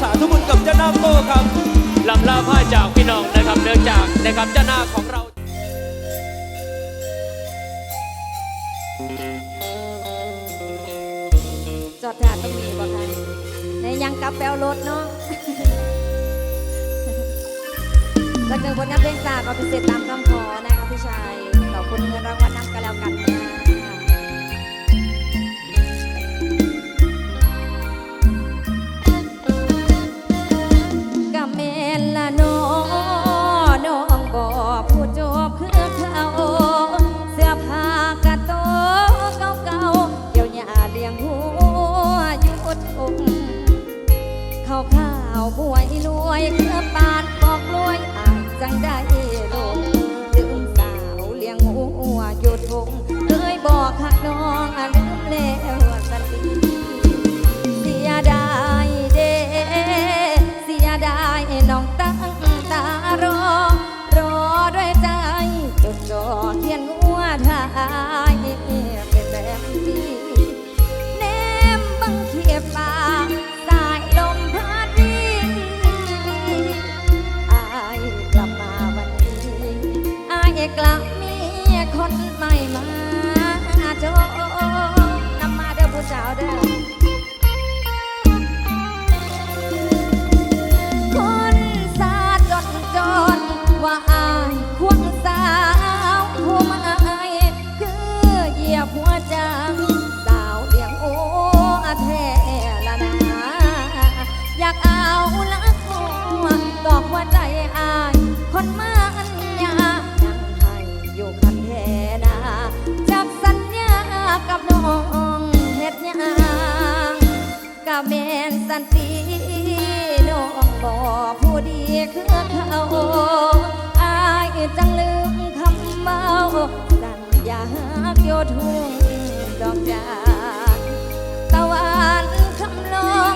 สาธุบุญกับเจ้านาคโก้ครับลำลาผ้าจากพี่น้องนะครับเนื่องจากนะครับเจ้านาของเราจอดถาต้องมีบ่คะในยังกับแปลรถเนาะจากหนึ่งผลงานเพลงจากเพิเศษตามคำขอนะครับพี่ชายขอบคุณเงินรางวัลนำกันแล้วกัน วยเครือปานบอกรวยอาจจังได้ลงลืมสาวเลี้ยงหัวหยุดทงเคยบอกหักน้องอะลืมแล้ว สันติน้องบอกผู้ดีคือเขาอายจังลืมคำเมาสัญญากโยทุ่งดอกจานตะวันคำลอง